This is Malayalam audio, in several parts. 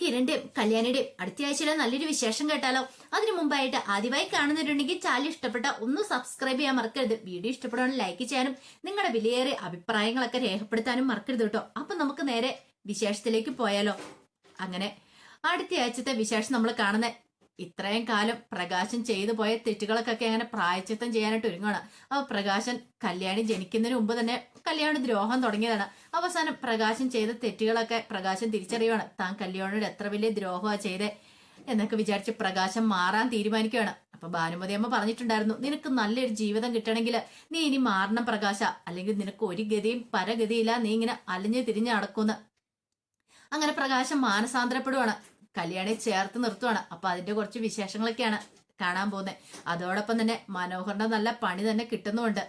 കിരണിന്റെയും കല്യാണിയുടെയും അടുത്ത ആഴ്ചയിലെ നല്ലൊരു വിശേഷം കേട്ടാലോ? അതിനു മുമ്പായിട്ട് ആദ്യമായി കാണുന്നവരുണ്ടെങ്കിൽ ചാനൽ ഇഷ്ടപ്പെട്ട ഒന്ന് സബ്സ്ക്രൈബ് ചെയ്യാൻ മറക്കരുത്. വീഡിയോ ഇഷ്ടപ്പെടാനും ലൈക്ക് ചെയ്യാനും നിങ്ങളുടെ വിലയേറിയ അഭിപ്രായങ്ങളൊക്കെ രേഖപ്പെടുത്താനും മറക്കരുത് കേട്ടോ. അപ്പൊ നമുക്ക് നേരെ വിശേഷത്തിലേക്ക് പോയാലോ? അങ്ങനെ അടുത്ത ആഴ്ചത്തെ വിശേഷം നമ്മൾ കാണുന്നത് ഇത്രയും കാലം പ്രകാശൻ ചെയ്തു പോയ തെറ്റുകളൊക്കെ അങ്ങനെ പ്രായച്ചിത്തം ചെയ്യാനായിട്ട് ഒരുങ്ങുകയാണ് അപ്പൊ പ്രകാശൻ കല്യാണി ജനിക്കുന്നതിന് മുമ്പ് തന്നെ കല്യാണ ദ്രോഹം തുടങ്ങിയതാണ്. അവസാനം പ്രകാശൻ ചെയ്ത തെറ്റുകളൊക്കെ പ്രകാശൻ തിരിച്ചറിയുവാണ്. താൻ കല്യാണിയുടെ എത്ര വലിയ ദ്രോഹമാ ചെയ്തേ എന്നൊക്കെ വിചാരിച്ച് പ്രകാശം മാറാൻ തീരുമാനിക്കുകയാണ്. അപ്പൊ ഭാനുമതി അമ്മ പറഞ്ഞിട്ടുണ്ടായിരുന്നു നിനക്ക് നല്ലൊരു ജീവിതം കിട്ടണമെങ്കിൽ നീ ഇനി മാറണം പ്രകാശ. അല്ലെങ്കിൽ നിനക്ക് ഒരു ഗതിയും പരഗതിയില്ല. നീ ഇങ്ങനെ അലഞ്ഞു തിരിഞ്ഞ് നടക്കുന്നു അങ്ങനെ പ്രകാശം മാനസാന്തരപ്പെടുവാണ്. കല്യാണി ചേർത്ത് നിർത്തുവാണ്. അപ്പൊ അതിന്റെ കുറച്ച് വിശേഷങ്ങളൊക്കെയാണ് കാണാൻ പോകുന്നത്. അതോടൊപ്പം തന്നെ മനോഹറിന്റെ നല്ല പണി തന്നെ കിട്ടുന്നുണ്ട്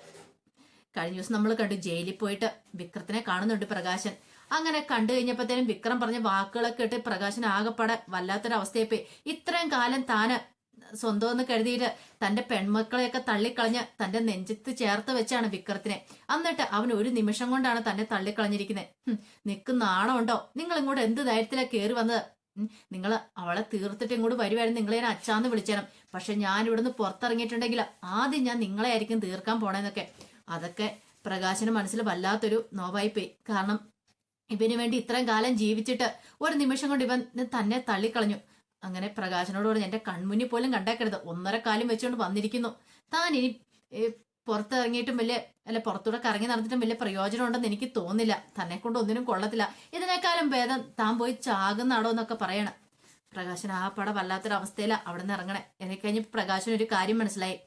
കഴിഞ്ഞ ദിവസം നമ്മൾ കണ്ടു ജയിലിൽ പോയിട്ട് വിക്രത്തിനെ കാണുന്നുണ്ട് പ്രകാശൻ. അങ്ങനെ കണ്ടു കഴിഞ്ഞപ്പോഴത്തേനും വിക്രം പറഞ്ഞ വാക്കുകളൊക്കെ ഇട്ട് പ്രകാശൻ ആകെപ്പാടെ വല്ലാത്തൊരവസ്ഥയെ പോയി ഇത്രയും കാലം താന് സ്വന്തം എന്ന് കരുതിയിട്ട് തന്റെ പെൺമക്കളെയൊക്കെ തള്ളിക്കളഞ്ഞ് തന്റെ നെഞ്ചത്ത് ചേർത്ത് വെച്ചാണ് വിക്രത്തിനെ. എന്നിട്ട് അവൻ ഒരു നിമിഷം കൊണ്ടാണ് തന്നെ തള്ളിക്കളഞ്ഞിരിക്കുന്നത്. നിൽക്കുന്ന നാണമുണ്ടോ? നിങ്ങൾ ഇങ്ങോട്ട് എന്ത് ധൈര്യത്തിലാണ് കയറി വന്നത്? നിങ്ങൾ അവളെ തീർത്തിട്ട് ഇങ്ങോട്ട് വരുവായിരുന്നു. നിങ്ങളെ ഞാൻ അച്ഛാന്ന് വിളിച്ചേരാം. പക്ഷെ ഞാൻ ഇവിടുന്ന് പുറത്തിറങ്ങിയിട്ടുണ്ടെങ്കിൽ ആദ്യം ഞാൻ നിങ്ങളെ ആയിരിക്കും തീർക്കാൻ പോണേന്നൊക്കെ. അതൊക്കെ പ്രകാശന് മനസ്സിൽ വല്ലാത്തൊരു നോവായിപ്പോയി. കാരണം ഇവന് വേണ്ടി ഇത്രയും കാലം ജീവിച്ചിട്ട് ഒരു നിമിഷം കൊണ്ട് ഇവൻ തന്നെ തള്ളിക്കളഞ്ഞു. അങ്ങനെ പ്രകാശനോട് പറഞ്ഞു എന്റെ കൺമുന്നിൽ പോലും കണ്ടേക്കരുത്. ഒന്നര കാലം വെച്ചുകൊണ്ട് വന്നിരിക്കുന്നു. താൻ ഇനി പുറത്തിറങ്ങിയിട്ടും വലിയ അല്ല പുറത്തൂടെ കറങ്ങി നടന്നിട്ടും വലിയ പ്രയോജനം ഉണ്ടെന്ന് എനിക്ക് തോന്നില്ല തന്നെ കൊണ്ട് ഒന്നിനും കൊള്ളത്തില്ല. ഇതിനേക്കാളും ഭേദം താൻ പോയി ചാകുന്നാടോ എന്നൊക്കെ പറയണം. പ്രകാശൻ ആ പട വല്ലാത്തൊരവസ്ഥയിലാണ് അവിടെ നിന്ന് ഇറങ്ങണേ. എനിക്ക് കഴിഞ്ഞ് പ്രകാശന് ഒരു കാര്യം മനസ്സിലായി.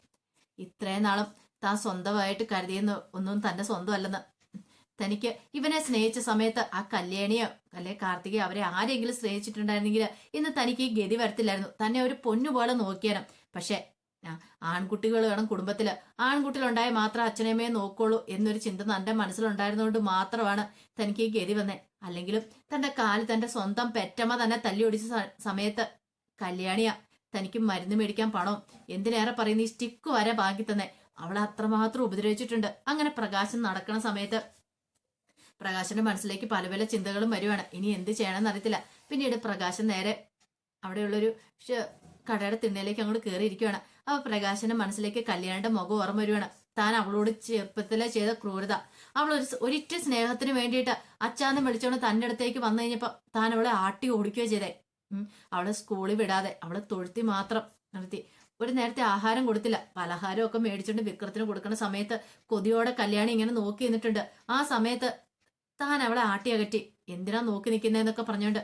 ഇത്രയും നാളും താൻ സ്വന്തമായിട്ട് കരുതിയെന്ന് ഒന്നും തന്റെ സ്വന്തമല്ലെന്ന്. തനിക്ക് ഇവനെ സ്നേഹിച്ച സമയത്ത് ആ കല്യാണിയോ അല്ലെ കാർത്തികയോ അവരെ ആരെങ്കിലും സ്നേഹിച്ചിട്ടുണ്ടായിരുന്നെങ്കിൽ ഇന്ന് തനിക്ക് ഈ ഗതി വരത്തില്ലായിരുന്നു. തന്നെ ഒരു പൊന്നുപോലെ നോക്കിയാലും പക്ഷെ ആൺകുട്ടികൾ വേണം കുടുംബത്തിൽ ആൺകുട്ടികളുണ്ടായ മാത്രം അച്ഛനമ്മയെ നോക്കുള്ളൂ എന്നൊരു ചിന്ത തന്റെ മനസ്സിലുണ്ടായിരുന്നതുകൊണ്ട് മാത്രമാണ് തനിക്ക് ഈ ഗതി വന്നേ. അല്ലെങ്കിലും തന്റെ കാൽ തന്റെ സ്വന്തം പെറ്റമ്മ തന്നെ തല്ലി ഒടിച്ച സമയത്ത് കല്യാണിയാ തനിക്ക് മരുന്ന് മേടിക്കാൻ പണോ എന്തിനേറെ പറയുന്ന ഈ സ്റ്റിക്ക് വരെ ബാക്കി തന്നെ. അവളെ അത്രമാത്രം ഉപദ്രവിച്ചിട്ടുണ്ട്. അങ്ങനെ പ്രകാശം നടക്കുന്ന സമയത്ത് പ്രകാശന്റെ മനസ്സിലേക്ക് പല പല ചിന്തകളും വരുവാണ്. ഇനി എന്ത് ചെയ്യണമെന്ന് അറിയത്തില്ല. പിന്നീട് പ്രകാശൻ നേരെ അവിടെയുള്ളൊരു കടയുടെ തിണ്ണയിലേക്ക് അങ്ങോട്ട് കയറിയിരിക്കുകയാണ് അപ്പൊ പ്രകാശന്റെ മനസ്സിലേക്ക് കല്യാണിന്റെ മുഖം ഓർമ്മ വരുവാണ്. താൻ അവളോട് ചെറുപ്പത്തിലെ ചെയ്ത ക്രൂരത. അവൾ ഒരു ഒരിറ്റ സ്നേഹത്തിന് വേണ്ടിയിട്ട് അച്ചാന്ന് വിളിച്ചോണ്ട് തന്റെ അടുത്തേക്ക് വന്നു കഴിഞ്ഞപ്പോ താൻ അവളെ ആട്ടി ഓടിക്കുകയോ ചെയ്തേ. അവളെ സ്കൂളിൽ വിടാതെ അവളെ തൊഴുത്തി മാത്രം നിർത്തി. ഒരു നേരത്തെ ആഹാരം കൊടുത്തില്ല. പലഹാരം ഒക്കെ മേടിച്ചോണ്ട് വിക്രത്തിന് കൊടുക്കുന്ന സമയത്ത് കൊതിയോടെ കല്യാണി ഇങ്ങനെ നോക്കി നിന്നിട്ടുണ്ട്. ആ സമയത്ത് താൻ അവളെ ആട്ടി അകറ്റി എന്തിനാ നോക്കി നിൽക്കുന്നതെന്നൊക്കെ പറഞ്ഞോണ്ട്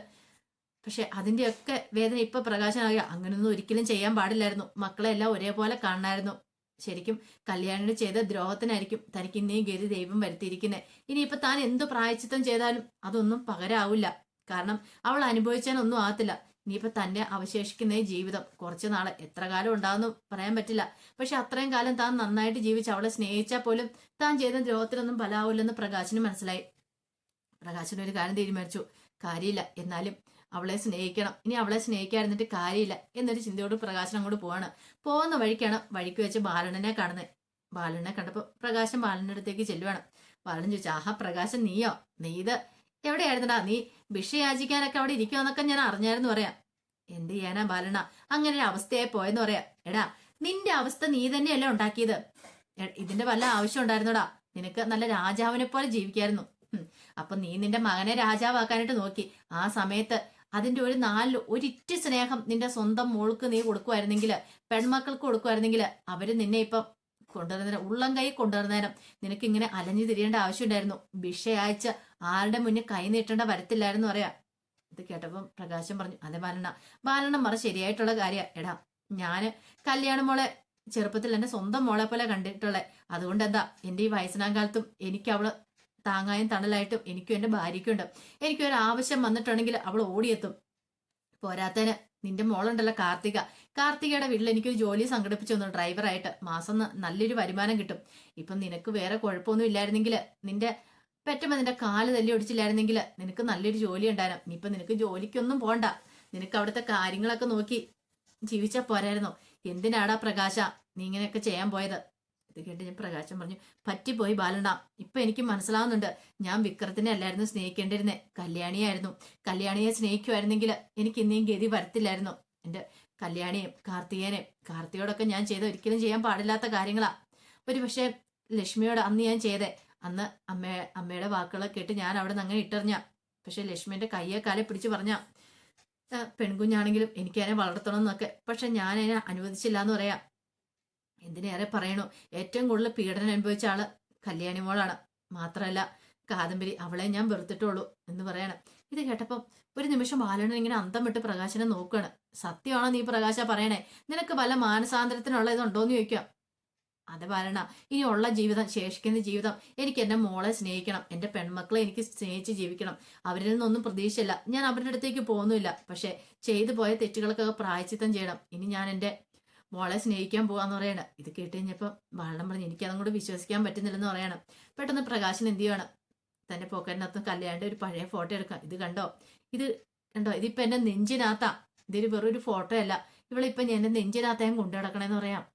പക്ഷെ അതിന്റെയൊക്കെ വേദന ഇപ്പൊ പ്രകാശനാകുക അങ്ങനെയൊന്നും ഒരിക്കലും ചെയ്യാൻ പാടില്ലായിരുന്നു. മക്കളെല്ലാം ഒരേപോലെ കാണണമായിരുന്നു. ശരിക്കും കല്യാണിന് ചെയ്ത ദ്രോഹത്തിനായിരിക്കും തനിക്ക് ഇന്നേയും ഗതി ദൈവം വരുത്തിയിരിക്കുന്നത് ഇനിയിപ്പൊ താൻ എന്ത് പ്രായച്ചിത്തം ചെയ്താലും അതൊന്നും പകരാവില്ല. കാരണം അവൾ അനുഭവിച്ചാനൊന്നും ആകത്തില്ല. ഇനിയിപ്പൊ തന്നെ അവശേഷിക്കുന്ന ജീവിതം. കുറച്ചു നാളെ എത്ര കാലം ഉണ്ടാവുന്നു പറയാൻ പറ്റില്ല. പക്ഷെ അത്രയും കാലം താൻ നന്നായിട്ട് ജീവിച്ച് അവളെ സ്നേഹിച്ചാൽ പോലും താൻ ചെയ്ത ദ്രോഹത്തിനൊന്നും ഫലാവില്ലെന്ന് പ്രകാശിന് മനസ്സിലായി. പ്രകാശിന് ഒരു കാര്യം തീരുമാനിച്ചു. കാര്യമില്ല. എന്നാലും അവളെ സ്നേഹിക്കണം. ഇനി അവളെ സ്നേഹിക്കാതിരുന്നിട്ട് കാര്യമില്ല എന്നൊരു ചിന്തയോട് പ്രകാശൻ അങ്ങോട്ട് പോവാണ്. പോകുന്ന വഴിക്കാണ് വഴിക്ക് വെച്ച് ബാലനെ കാണുന്നത് ബാലനെ കണ്ടപ്പോൾ പ്രകാശൻ ബാലന്റെ അടുത്തേക്ക് ചെല്ലുവാണ്. ബാലൻ ചോദിച്ചു ആഹാ പ്രകാശം നീയോ? നീ ഇത് എവിടെയായിരുന്നടാ? നീ ഭിക്ഷ യാചിക്കാനൊക്കെ അവിടെ ഇരിക്കുമെന്നൊക്കെ ഞാൻ അറിഞ്ഞായിരുന്നു പറയാം. എന്ത് ചെയ്യാനാ ബാലണ അങ്ങനെ ഒരു അവസ്ഥയായി പോയെന്ന് പറയാം. എടാ നിന്റെ അവസ്ഥ നീ തന്നെയല്ലേ ഉണ്ടാക്കിയത്? ഇതിന്റെ വല്ല ആവശ്യം ഉണ്ടായിരുന്നോടാ? നിനക്ക് നല്ല രാജാവിനെ പോലെ ജീവിക്കായിരുന്നു. അപ്പൊ നീ നിന്റെ മകനെ രാജാവാക്കാനായിട്ട് നോക്കി. ആ സമയത്ത് അതിന്റെ ഒരു നാലിൽ ഒരിറ്റ് സ്നേഹം നിന്റെ സ്വന്തം മോൾക്ക് നീ കൊടുക്കുമായിരുന്നെങ്കിൽ പെൺമക്കൾക്ക് കൊടുക്കുമായിരുന്നെങ്കിൽ അവർ നിന്നെ ഇപ്പം കൊണ്ടുവരുന്നേരം ഉള്ളം കൈ കൊണ്ടുവരുന്നേരം നിനക്ക് ഇങ്ങനെ അലഞ്ഞു തിരിയേണ്ട ആവശ്യമുണ്ടായിരുന്നു. ഭിക്ഷ അയച്ച് ആരുടെ മുന്നിൽ കൈ നീട്ടേണ്ട വരത്തില്ലായിരുന്നു പറയാ. ഇത് കേട്ടപ്പം പ്രകാശം പറഞ്ഞു അതെ ബാലണ്ണ ബാലണ്ണ മറ ശരിയായിട്ടുള്ള കാര്യ. എടാ ഞാൻ കല്യാണ മോളെ ചെറുപ്പത്തിൽ എന്റെ സ്വന്തം മോളെ പോലെ കണ്ടിട്ടുള്ളേ. അതുകൊണ്ട് എന്താ എന്റെ ഈ വയസ്സനാം കാലത്തും എനിക്ക് അവൾ താങ്ങായും തണലായിട്ടും എനിക്കും എന്റെ എനിക്കും എനിക്കൊരു ആവശ്യം വന്നിട്ടുണ്ടെങ്കിൽ അവൾ ഓടിയെത്തും. പോരാത്തന് നിന്റെ മോളുണ്ടല്ലോ കാർത്തിക. കാർത്തികയുടെ വീട്ടിൽ എനിക്കൊരു ജോലി സംഘടിപ്പിച്ചു തന്നു ഡ്രൈവറായിട്ട്. മാസം നല്ലൊരു വരുമാനം കിട്ടും. ഇപ്പം നിനക്ക് വേറെ കുഴപ്പമൊന്നും ഇല്ലായിരുന്നെങ്കിൽ നിന്റെ പെറ്റമ്മ നിന്റെ കാൽ തല്ലി ഒടിച്ചില്ലായിരുന്നെങ്കിൽ നിനക്ക് നല്ലൊരു ജോലി ഉണ്ടായിരുന്നു. ഇപ്പം നിനക്ക് ജോലിക്കൊന്നും പോണ്ട. നിനക്ക് അവിടുത്തെ കാര്യങ്ങളൊക്കെ നോക്കി ജീവിച്ചാൽ പോരായിരുന്നു. എന്തിനാടാ പ്രകാശ നീ ഇങ്ങനെയൊക്കെ ചെയ്യാൻ പോയത്? ഇത് കേട്ട് ഞാൻ പ്രകാശം പറഞ്ഞു പറ്റിപ്പോയി ബാലണ്ണ ഇപ്പൊ എനിക്ക് മനസ്സിലാവുന്നുണ്ട്. ഞാൻ വിക്രത്തിനെ അല്ലായിരുന്നു സ്നേഹിക്കേണ്ടിരുന്നേ കല്യാണിയായിരുന്നു. കല്യാണിയെ സ്നേഹിക്കുമായിരുന്നെങ്കിൽ എനിക്ക് ഇന്നേം ഗതി വരത്തില്ലായിരുന്നു. എന്റെ കല്യാണിയും കാർത്തികേനെയും കാർത്തികയോടൊക്കെ ഞാൻ ചെയ്ത ഒരിക്കലും ചെയ്യാൻ പാടില്ലാത്ത കാര്യങ്ങളാ. ഒരു പക്ഷേ ലക്ഷ്മിയോട് അന്ന് ഞാൻ ചെയ്തേ. അന്ന് അമ്മ അമ്മയുടെ വാക്കുകളൊക്കെ കേട്ട് ഞാൻ അവിടെ നിന്ന് അങ്ങനെ ഇട്ടെറിഞ്ഞ. പക്ഷെ ലക്ഷ്മിന്റെ കയ്യെ കാലെ പിടിച്ച് പറഞ്ഞ പെൺകുഞ്ഞാണെങ്കിലും എനിക്ക് അതിനെ വളർത്തണം എന്നൊക്കെ. പക്ഷെ ഞാൻ അതിനെ അനുവദിച്ചില്ല എന്ന് പറയാം. എന്തിനേറെ പറയണു? ഏറ്റവും കൂടുതൽ പീഡനം അനുഭവിച്ച ആൾ കല്യാണി മോളാണ്. മാത്രമല്ല കാദംബരി അവളെ ഞാൻ വെറുത്തിട്ടുള്ളൂ എന്ന് പറയണം. ഇത് കേട്ടപ്പം ഒരു നിമിഷം ബാലൻ ഇങ്ങനെ അന്തം വിട്ട് പ്രകാശനെ നോക്കുകയാണ് സത്യമാണോ നീ പ്രകാശ പറയണേ? നിനക്ക് വല്ല മാനസാന്തരത്തിനുള്ള ഇതുണ്ടോന്ന് ചോദിക്കാം. അത് ബാലണ ഇനി ഉള്ള ജീവിതം ശേഷിക്കുന്ന ജീവിതം എനിക്ക് എന്റെ മോളെ സ്നേഹിക്കണം. എന്റെ പെൺമക്കളെ എനിക്ക് സ്നേഹിച്ച് ജീവിക്കണം. അവരിൽ നിന്നൊന്നും പ്രതീക്ഷയില്ല. ഞാൻ അവരുടെ അടുത്തേക്ക് പോകുന്നില്ല പക്ഷെ ചെയ്തു പോയ തെറ്റുകൾക്കൊക്കെ പ്രായച്ചിത്തം ചെയ്യണം. ഇനി ഞാൻ എന്റെ മോളെ സ്നേഹിക്കാൻ പോവാന്ന് പറയണം. ഇത് കേട്ട് കഴിഞ്ഞപ്പോൾ പറഞ്ഞു എനിക്ക് അതും കൂടെ വിശ്വസിക്കാൻ പറ്റുന്നില്ലെന്ന് പറയണം. പെട്ടെന്ന് പ്രകാശൻ എന്ത് ചെയ്യണം? തന്റെ പോക്കറ്റിനകത്ത് കല്യാണിന്റെ ഒരു പഴയ ഫോട്ടോ എടുക്കാം. ഇത് കണ്ടോ? ഇത് കണ്ടോ? ഇതിപ്പോ എന്റെ നെഞ്ചിനകത്താ. ഇതൊരു വെറൊരു ഫോട്ടോ അല്ല. ഇവളിപ്പൊ എന്റെ നെഞ്ചിനകത്ത് ഞാൻ കൊണ്ടു നടക്കണേന്ന് പറയാം.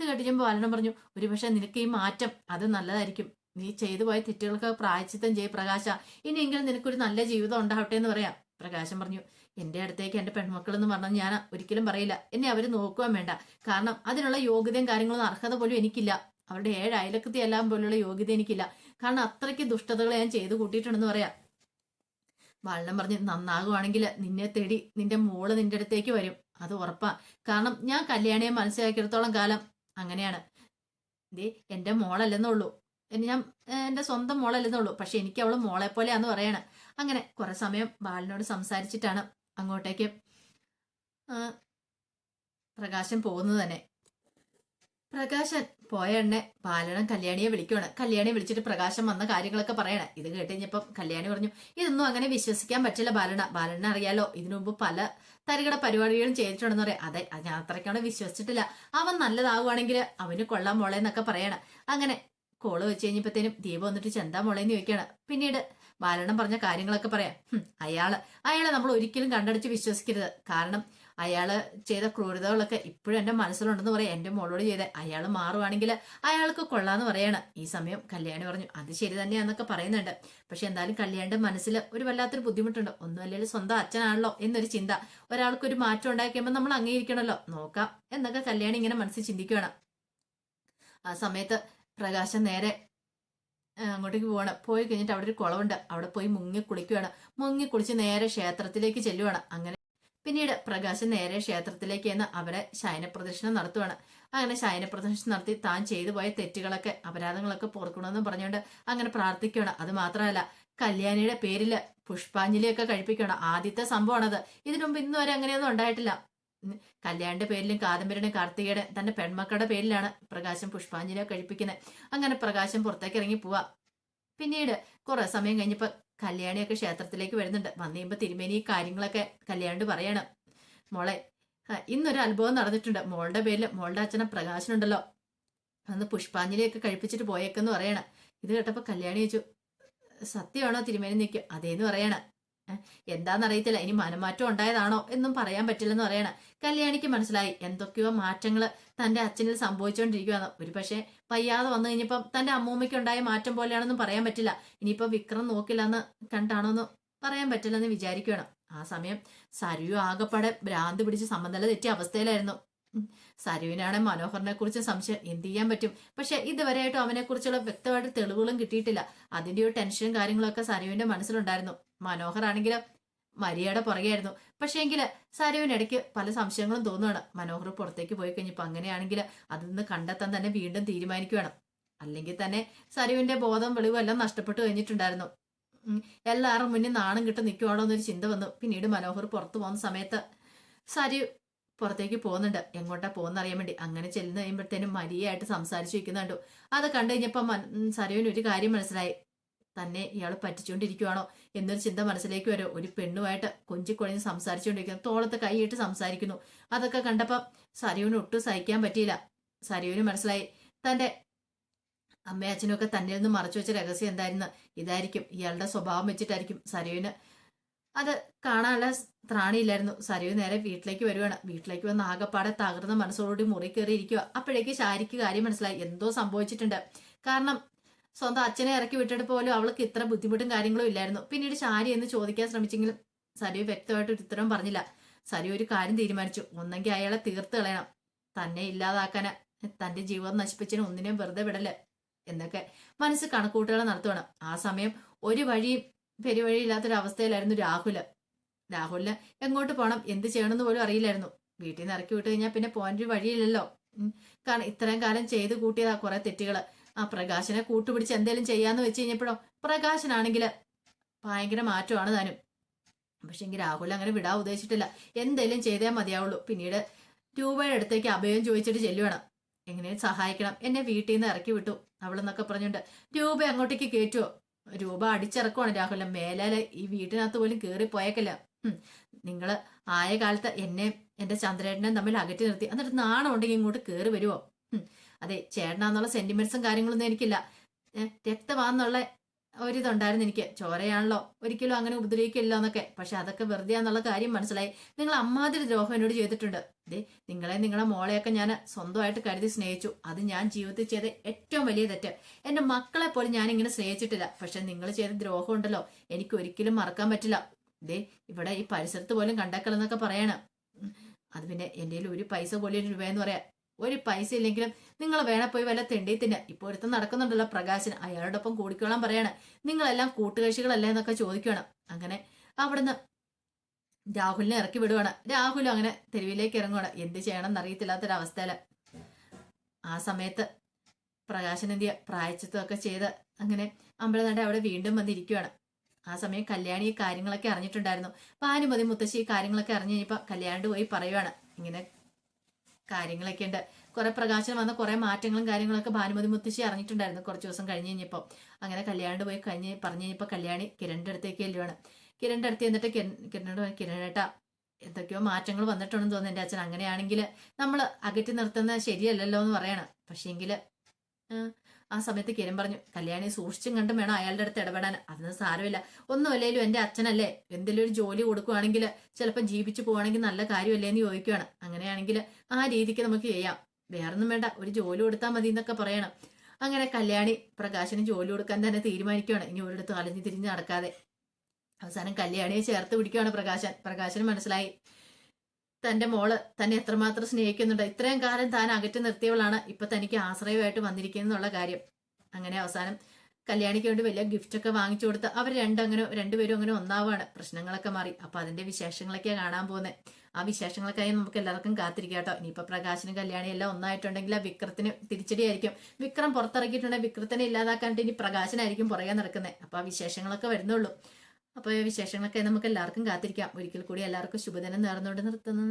ഇത് കേട്ടിക്കുമ്പോൾ ബാലനം പറഞ്ഞു ഒരുപക്ഷെ നിനക്ക് ഈ മാറ്റം അത് നല്ലതായിരിക്കും. നീ ചെയ്തു പോയ തെറ്റുകൾക്ക് പ്രായച്ചിത്തം ചെയ്യ പ്രകാശ. ഇനിയെങ്കിലും നിനക്കൊരു നല്ല ജീവിതം ഉണ്ടാവട്ടെ എന്ന് പറയാം. പ്രകാശം പറഞ്ഞു എന്റെ അടുത്തേക്ക് എന്റെ പെൺമക്കളെന്ന് പറഞ്ഞാൽ ഞാൻ ഒരിക്കലും പറയില്ല. എന്നെ അവർ നോക്കുവാൻ വേണ്ട. കാരണം അതിനുള്ള യോഗ്യതയും കാര്യങ്ങളൊന്നും അർഹത പോലും എനിക്കില്ല. അവരുടെ ഏഴ് അയലക്കത്തി എല്ലാം പോലുള്ള യോഗ്യത എനിക്കില്ല. കാരണം അത്രയ്ക്ക് ദുഷ്ടതകൾ ഞാൻ ചെയ്തു കൂട്ടിയിട്ടുണ്ടെന്ന് പറയാം. വള്ളം പറഞ്ഞ് നന്നാകുവാണെങ്കിൽ നിന്നെ തേടി നിന്റെ മോൾ നിന്റെ അടുത്തേക്ക് വരും. അത് ഉറപ്പാ. കാരണം ഞാൻ കല്യാണിയെ മനസ്സിലാക്കിയിടത്തോളം കാലം അങ്ങനെയാണ്. ദേ എന്റെ മോളല്ലെന്നുള്ളൂ ഞാൻ എന്റെ സ്വന്തം മോളല്ലെന്നുള്ളൂ പക്ഷെ എനിക്ക് അവൾ മോളെ പോലെയാന്ന് പറയണേ. അങ്ങനെ കുറെ സമയം ബാലിനോട് സംസാരിച്ചിട്ടാണ് അങ്ങോട്ടേക്ക്. പ്രകാശൻ പോകുന്നത് തന്നെ. പ്രകാശൻ പോയ എണ്ണെ ബാലനം കല്യാണിയെ വിളിക്കുവാണ്. കല്യാണിയെ വിളിച്ചിട്ട് പ്രകാശം വന്ന കാര്യങ്ങളൊക്കെ പറയണേ. ഇത് കേട്ട് കല്യാണി പറഞ്ഞു ഇതൊന്നും അങ്ങനെ വിശ്വസിക്കാൻ പറ്റില്ല ബാലണ ബാലണ അറിയാലോ ഇതിനു മുമ്പ് പല തരികട പരിപാടികളും ചെയ്തിട്ടുണ്ടെന്ന് പറയാം. അതെ ഞാൻ അത്രയ്ക്കാണ് വിശ്വസിച്ചിട്ടില്ല. അവൻ നല്ലതാവുകയാണെങ്കിൽ അവന് കൊള്ളാൻ മോളെ എന്നൊക്കെ പറയണം. അങ്ങനെ കോൾ വെച്ച് കഴിഞ്ഞപ്പോഴത്തേനും ദീപം വന്നിട്ട് ചെന്താ മോളേന്ന് ചോദിക്കുകയാണ്. പിന്നീട് ബാലണം പറഞ്ഞ കാര്യങ്ങളൊക്കെ പറയാം. അയാൾ അയാളെ നമ്മൾ ഒരിക്കലും കണ്ടടിച്ച് വിശ്വസിക്കരുത്. കാരണം അയാൾ ചെയ്ത ക്രൂരതകളൊക്കെ ഇപ്പോഴും എന്റെ മനസ്സിലുണ്ടെന്ന് പറയാം. എന്റെ മോളോട് ചെയ്ത അയാൾ മാറുവാണെങ്കിൽ അയാൾക്ക് കൊള്ളാന്ന് പറയാണ്. ഈ സമയം കല്യാണി പറഞ്ഞു അത് ശരി തന്നെയാന്നൊക്കെ പറയുന്നുണ്ട്. പക്ഷെ എന്തായാലും കല്യാണിന്റെ മനസ്സിൽ ഒരു വല്ലാത്തൊരു ബുദ്ധിമുട്ടുണ്ട്. ഒന്നും അല്ലെങ്കിൽ സ്വന്തം അച്ഛനാണല്ലോ എന്നൊരു ചിന്ത. ഒരാൾക്കൊരു മാറ്റം ഉണ്ടാക്കിയുമ്പോൾ നമ്മൾ അംഗീകരിക്കണമല്ലോ. നോക്കാം. എന്നൊക്കെ കല്യാണി ഇങ്ങനെ മനസ്സിൽ ചിന്തിക്കുകയാണ് ആ സമയത്ത് പ്രകാശം നേരെ അങ്ങോട്ടേക്ക് പോവാണ്. പോയി കഴിഞ്ഞിട്ട് അവിടെ ഒരു കുളമുണ്ട്. അവിടെ പോയി മുങ്ങി കുളിക്കുകയാണ് മുങ്ങി കുളിച്ച് നേരെ ക്ഷേത്രത്തിലേക്ക് ചെല്ലുവാണ്. അങ്ങനെ പിന്നീട് പ്രകാശൻ നേരെ ക്ഷേത്രത്തിലേക്ക് എന്ന് അവരെ ശയന പ്രദർശനം നടത്തുവാണ്. അങ്ങനെ ശയന പ്രദർശനം നടത്തി താൻ ചെയ്തു പോയ തെറ്റുകളൊക്കെ അപരാധങ്ങളൊക്കെ പുറക്കണമെന്ന് പറഞ്ഞുകൊണ്ട് അങ്ങനെ പ്രാർത്ഥിക്കുകയാണ് അത് മാത്രമല്ല കല്യാണിയുടെ പേരിൽ പുഷ്പാഞ്ജലിയൊക്കെ കഴിപ്പിക്കണം ആദ്യത്തെ സംഭവമാണത്. ഇതിനു മുമ്പ് ഇന്നുവരെ അങ്ങനെയൊന്നും ഉണ്ടായിട്ടില്ല. കല്യാണിന്റെ പേരിലും കാദംബരിയുടെ കാർത്തികയുടെ തന്റെ പെൺമക്കളുടെ പേരിലാണ് പ്രകാശം പുഷ്പാഞ്ജലി കഴിപ്പിക്കുന്നത്. അങ്ങനെ പ്രകാശം പുറത്തേക്ക് ഇറങ്ങി പോവാ. പിന്നീട് കുറെ സമയം കഴിഞ്ഞപ്പോ കല്യാണിയൊക്കെ ക്ഷേത്രത്തിലേക്ക് വരുന്നുണ്ട്. വന്നു കഴിയുമ്പോ തിരുമേനി കാര്യങ്ങളൊക്കെ കല്യാണ്ട് പറയണം. മോളെ ഇന്നൊരു അനുഭവം നടന്നിട്ടുണ്ട്. മോളുടെ പേരിൽ മോളുടെ അച്ഛനെ പ്രകാശനുണ്ടല്ലോ. അന്ന് പുഷ്പാഞ്ജലിയൊക്കെ കഴിപ്പിച്ചിട്ട് പോയേക്കെന്ന് പറയണം. ഇത് കേട്ടപ്പോ കല്യാണി ചോദിച്ചു സത്യമാണോ തിരുമേനി നിൽക്കും അതേന്ന് പറയണ. എന്താണെന്നറിയത്തില്ല ഇനി മനമാറ്റം ഉണ്ടായതാണോ എന്നും പറയാൻ പറ്റില്ലെന്ന് പറയണ. കല്യാണിക്ക് മനസ്സിലായി. എന്തൊക്കെയോ മാറ്റങ്ങൾ തന്റെ അച്ഛനിൽ സംഭവിച്ചുകൊണ്ടിരിക്കുകയാണ് ഒരു പക്ഷേ വയ്യാതെ വന്നു കഴിഞ്ഞപ്പം തന്റെ അമ്മൂമ്മയ്ക്ക് ഉണ്ടായ മാറ്റം പോലെയാണെന്നും പറയാൻ പറ്റില്ല. ഇനിയിപ്പോ വിക്രം നോക്കില്ലെന്ന് കണ്ടാണോന്ന് പറയാൻ പറ്റില്ലെന്ന് വിചാരിക്കുകയാണ് ആ സമയം സരു ആകെപ്പാടെ ഭ്രാന്ത് പിടിച്ച് സമനില തെറ്റിയ അവസ്ഥയിലായിരുന്നു. സരുവിനാണ് മനോഹറിനെ കുറിച്ച് സംശയം. എന്ത് ചെയ്യാൻ പറ്റും? പക്ഷെ ഇതുവരെയായിട്ടും അവനെ കുറിച്ചുള്ള വ്യക്തമായിട്ട് തെളിവുകളും കിട്ടിയിട്ടില്ല. അതിന്റെ ഒരു ടെൻഷനും കാര്യങ്ങളൊക്കെ സരുവിന്റെ മനസ്സിലുണ്ടായിരുന്നു. മനോഹർ ആണെങ്കിലും മരിയയുടെ പുറകെയായിരുന്നു. പക്ഷേ എങ്കിൽ സരുവിന് ഇടയ്ക്ക് പല സംശയങ്ങളും തോന്നുകയാണ് മനോഹർ പുറത്തേക്ക് പോയി കഴിഞ്ഞപ്പോൾ അങ്ങനെയാണെങ്കിൽ അതിൽ നിന്ന് കണ്ടെത്താൻ തന്നെ വീണ്ടും തീരുമാനിക്കുകയാണ് അല്ലെങ്കിൽ തന്നെ സരുവിന്റെ ബോധം വെളിവും എല്ലാം നഷ്ടപ്പെട്ടു കഴിഞ്ഞിട്ടുണ്ടായിരുന്നു. എല്ലാവരും മുന്നിൽ നാണം കിട്ടും നിൽക്കുവാണോ എന്നൊരു ചിന്ത വന്നു. പിന്നീട് മനോഹർ പുറത്തു പോകുന്ന സമയത്ത് സരു പുറത്തേക്ക് പോകുന്നുണ്ട്. എങ്ങോട്ടാ പോകുന്ന അറിയാൻ വേണ്ടി. അങ്ങനെ ചെല്ലുന്ന കഴിയുമ്പോഴത്തേനും മരിയായിട്ട് സംസാരിച്ചു വെക്കുന്നുണ്ടു അത് കണ്ടു കഴിഞ്ഞപ്പോൾ സരുവിന് ഒരു കാര്യം മനസ്സിലായി. തന്നെ ഇയാൾ പറ്റിച്ചുകൊണ്ടിരിക്കുവാണോ എന്നൊരു ചിന്ത മനസ്സിലേക്ക് വരും. ഒരു പെണ്ണുമായിട്ട് കൊഞ്ചിക്കൊഴിഞ്ഞ് സംസാരിച്ചുകൊണ്ടിരിക്കുന്നു തോളത്ത് കൈയിട്ട് സംസാരിക്കുന്നു. അതൊക്കെ കണ്ടപ്പം സരയുവിന് ഒട്ടും സഹിക്കാൻ പറ്റിയില്ല. സരയുവിന് മനസ്സിലായി. തന്റെ അമ്മയും ഒക്കെ തന്നിൽ നിന്ന് മറച്ചു വെച്ച രഹസ്യം എന്തായിരുന്നു? ഇതായിരിക്കും. ഇയാളുടെ സ്വഭാവം വെച്ചിട്ടായിരിക്കും സരിയുവിന് അത് കാണാനുള്ള ത്രാണിയില്ലായിരുന്നു. സരയു നേരെ വീട്ടിലേക്ക് വരുവാണ്. വീട്ടിലേക്ക് വന്ന് ആകപ്പാടെ തകർന്ന മനസ്സോടുകൂടി മുറി കയറി ഇരിക്കുക അപ്പോഴേക്ക് ശാരിക്ക് കാര്യം മനസ്സിലായി. എന്തോ സംഭവിച്ചിട്ടുണ്ട്. കാരണം സ്വന്തം അച്ഛനെ ഇറക്കി വിട്ടിട്ട് പോലും അവൾക്ക് ഇത്ര ബുദ്ധിമുട്ടും കാര്യങ്ങളും ഇല്ലായിരുന്നു. പിന്നീട് ശാരി എന്ന് ചോദിക്കാൻ ശ്രമിച്ചെങ്കിലും സരയു വ്യക്തമായിട്ട് ഒരു ഉത്തരം പറഞ്ഞില്ല. സരയു ഒരു കാര്യം തീരുമാനിച്ചു. ഒന്നെങ്കിൽ അയാളെ തീർത്ത് കളയണം. തന്നെ ഇല്ലാതാക്കാന് തന്റെ ജീവിതം നശിപ്പിച്ചതിന് ഒന്നിനെയും വെറുതെ വിടൽ എന്നൊക്കെ മനസ്സ് കണക്കൂട്ടുകൾ നടത്തുകയാണ് ആ സമയം ഒരു വഴിയും പെരുവഴിയില്ലാത്തൊരു അവസ്ഥയിലായിരുന്നു രാഹുൽ. രാഹുലിന് എങ്ങോട്ട് പോകണം എന്ത് ചെയ്യണമെന്ന് പോലും അറിയില്ലായിരുന്നു. വീട്ടിൽ നിന്ന് ഇറക്കി വിട്ട് കഴിഞ്ഞാൽ പിന്നെ പോകാൻ ഒരു വഴിയില്ലല്ലോ. കാരണം ഇത്രയും കാലം ചെയ്ത് കൂട്ടിയതാ കുറെ തെറ്റുകൾ ആ പ്രകാശനെ കൂട്ടുപിടിച്ച് എന്തെങ്കിലും ചെയ്യാന്ന് വെച്ച് കഴിഞ്ഞപ്പോഴോ? പ്രകാശനാണെങ്കിൽ ഭയങ്കര മാറ്റമാണ് താനും. പക്ഷെ പക്ഷെങ്കിൽ രാഹുൽ അങ്ങനെ വിടാൻ ഉദ്ദേശിച്ചിട്ടില്ല. എന്തെങ്കിലും ചെയ്തേ മതിയാവുള്ളൂ. പിന്നീട് രൂപയുടെ അടുത്തേക്ക് അഭയം ചോദിച്ചിട്ട് ചെല്ലുവേണം. എങ്ങനെ സഹായിക്കണം? എന്നെ വീട്ടിൽ നിന്ന് ഇറക്കി വിട്ടു. അവളെന്നൊക്കെ പറഞ്ഞുകൊണ്ട് രൂപ അങ്ങോട്ടേക്ക് കയറ്റുവോ? രൂപ അടിച്ചിറക്കുവാണ് രാഹുലം മേലാൽ ഈ വീട്ടിനകത്ത് പോലും കേറി പോയേക്കല്ല നിങ്ങൾ ആയ കാലത്ത് എന്നെ എന്റെ ചന്ദ്രേട്ടനെ തമ്മിൽ അകറ്റി നിർത്തി. എന്നിട്ട് നാണം ഉണ്ടെങ്കിൽ ഇങ്ങോട്ട് കയറി വരുവോ? ഉം. അതെ ചേട്ടനാന്നുള്ള സെന്റിമെന്റ്സും കാര്യങ്ങളൊന്നും എനിക്കില്ല. രക്തമാന്നുള്ള ഒരിതുണ്ടായിരുന്നു എനിക്ക്. ചോരയാണല്ലോ. ഒരിക്കലും അങ്ങനെ ഉപദ്രവിക്കില്ല എന്നൊക്കെ. പക്ഷെ അതൊക്കെ വെറുതെ എന്നുള്ള കാര്യം മനസ്സിലായി. നിങ്ങൾ അമ്മാതിരി ദ്രോഹം എന്നോട് ചെയ്തിട്ടുണ്ട്. ദേ നിങ്ങളെ നിങ്ങളെ മോളെയൊക്കെ ഞാൻ സ്വന്തമായിട്ട് കരുതി സ്നേഹിച്ചു. അത് ഞാൻ ജീവിതത്തിൽ ചെയ്ത ഏറ്റവും വലിയ തെറ്റ്. എന്റെ മക്കളെ പോലും ഞാൻ ഇങ്ങനെ സ്നേഹിച്ചിട്ടില്ല. പക്ഷെ നിങ്ങൾ ചെയ്ത ദ്രോഹം ഉണ്ടല്ലോ. എനിക്ക് ഒരിക്കലും മറക്കാൻ പറ്റില്ല. ദേ ഇവിടെ ഈ പരിസരത്ത് പോലും കണ്ടേക്കലെന്നൊക്കെ പറയാണ്. അത് പിന്നെ എന്റെ ഒരു പൈസ പോലും രൂപയെന്ന് പറയാം. ഒരു പൈസ ഇല്ലെങ്കിലും നിങ്ങൾ വേണ പോയി വല്ല തെണ്ടിത്തിന് ഇപ്പോൾ ഒരുത്തം നടക്കുന്നുണ്ടല്ലോ പ്രകാശൻ അയാളോടൊപ്പം കൂടിക്കോളാൻ പറയാണ്. നിങ്ങളെല്ലാം കൂട്ടുകക്ഷികളല്ലേ എന്നൊക്കെ ചോദിക്കുകയാണ് അങ്ങനെ അവിടുന്ന് രാഹുലിനെ ഇറക്കി വിടുവാണ്. രാഹുലും അങ്ങനെ തെരുവിലേക്ക് ഇറങ്ങുവാണ്. എന്ത് ചെയ്യണം എന്നറിയത്തില്ലാത്തൊരവസ്ഥയിൽ ആ സമയത്ത് പ്രകാശൻ എന്തിയ പ്രായച്ചത്തൊക്കെ ചെയ്ത് അങ്ങനെ അമ്പലനട അവിടെ വീണ്ടും വന്നിരിക്കുകയാണ് ആ സമയം കല്യാണി ഈ കാര്യങ്ങളൊക്കെ അറിഞ്ഞിട്ടുണ്ടായിരുന്നു. ഭാനുമതി മുത്തശ്ശി ഈ കാര്യങ്ങളൊക്കെ അറിഞ്ഞു കഴിഞ്ഞപ്പോൾ കല്യാണ്ട് പോയി പറയുവാണ്. ഇങ്ങനെ കാര്യങ്ങളൊക്കെ ഉണ്ട്. കുറെ പ്രകാശനം വന്ന കുറെ മാറ്റങ്ങളും കാര്യങ്ങളൊക്കെ ഭാനുമതി മുത്തശ്ശി അറിഞ്ഞിട്ടുണ്ടായിരുന്നു കുറച്ച് ദിവസം കഴിഞ്ഞ് കഴിഞ്ഞപ്പോൾ അങ്ങനെ കല്യാണ്ട് പോയി കഴിഞ്ഞ് പറഞ്ഞു കഴിഞ്ഞപ്പോൾ കല്യാണി കിരണിന്റെ അടുത്തേക്ക് ചെല്ലുവാണ്. കിരണിന്റെ അടുത്ത് എന്നിട്ട് കിരൺ കിരണേട്ടാ എന്തൊക്കെയോ മാറ്റങ്ങൾ വന്നിട്ടുണ്ടെന്ന് തോന്നുന്നു എന്റെ അച്ഛൻ. അങ്ങനെയാണെങ്കിൽ നമ്മൾ അകറ്റി നിർത്തുന്നത് ശരിയല്ലല്ലോ എന്ന് പറയണം പക്ഷേങ്കിൽ ആ സമയത്ത് കിരൺ പറഞ്ഞു കല്യാണി സൂക്ഷിച്ചും കണ്ടും വേണം അയാളുടെ അടുത്ത് ഇടപെടാൻ. അതൊന്നും സാരമില്ല. ഒന്നുമല്ലേലും എന്റെ അച്ഛനല്ലേ? എന്തെങ്കിലും ഒരു ജോലി കൊടുക്കുവാണെങ്കിൽ ചിലപ്പോൾ ജീവിച്ചു പോവാണെങ്കിൽ നല്ല കാര്യമല്ലേ എന്ന് ചോദിക്കുകയാണ് അങ്ങനെയാണെങ്കിൽ ആ രീതിക്ക് നമുക്ക് ചെയ്യാം. വേറൊന്നും വേണ്ട. ഒരു ജോലി കൊടുത്താൽ മതി എന്നൊക്കെ പറയണം. അങ്ങനെ കല്യാണി പ്രകാശന് ജോലി കൊടുക്കാൻ തന്നെ തീരുമാനിക്കുകയാണ് ഇനി ഒരിടത്ത് അലഞ്ഞു തിരിഞ്ഞ് നടക്കാതെ. അവസാനം കല്യാണിയെ ചേർത്ത് പിടിക്കുകയാണ് പ്രകാശൻ. പ്രകാശന് മനസ്സിലായി. തന്റെ മോൾ തന്നെ എത്രമാത്രം സ്നേഹിക്കുന്നുണ്ട്. ഇത്രയും കാലം താൻ അകറ്റി നിർത്തിയവളാണ് ഇപ്പൊ തനിക്ക് ആശ്രയമായിട്ട് വന്നിരിക്കുന്നുള്ള കാര്യം. അങ്ങനെ അവസാനം കല്യാണിക്ക് വേണ്ടി വലിയ ഗിഫ്റ്റ് ഒക്കെ വാങ്ങിച്ചു കൊടുത്ത് അവർ രണ്ടങ്ങനെ രണ്ടുപേരും അങ്ങനെ ഒന്നാവാണ്. പ്രശ്നങ്ങളൊക്കെ മാറി. അപ്പൊ അതിന്റെ വിശേഷങ്ങളൊക്കെയാണ് കാണാൻ പോകുന്നത് ആ വിശേഷങ്ങൾക്കായി നമുക്ക് എല്ലാവർക്കും കാത്തിരിക്കാം കേട്ടോ. പ്രകാശനും കല്യാണി എല്ലാം ഒന്നായിട്ടുണ്ടെങ്കിൽ ആ വിക്രത്തിന് തിരിച്ചടിയായിരിക്കും. വിക്രം പുറത്തിറക്കിയിട്ടുണ്ടെങ്കിൽ വിക്രത്തിനെ ഇല്ലാതാക്കാണ്ട് ഇനി പ്രകാശനായിരിക്കും പുറകെ നടക്കുന്നത് അപ്പൊ ആ വിശേഷങ്ങളൊക്കെ വരുന്നുള്ളൂ അപ്പോൾ ഈ വിശേഷങ്ങളൊക്കെ നമുക്ക് എല്ലാവർക്കും കാത്തിരിക്കാം. ഒരിക്കൽ കൂടി എല്ലാവർക്കും ശുഭദിനം നേർന്നുകൊണ്ട് നിർത്തുന്നത്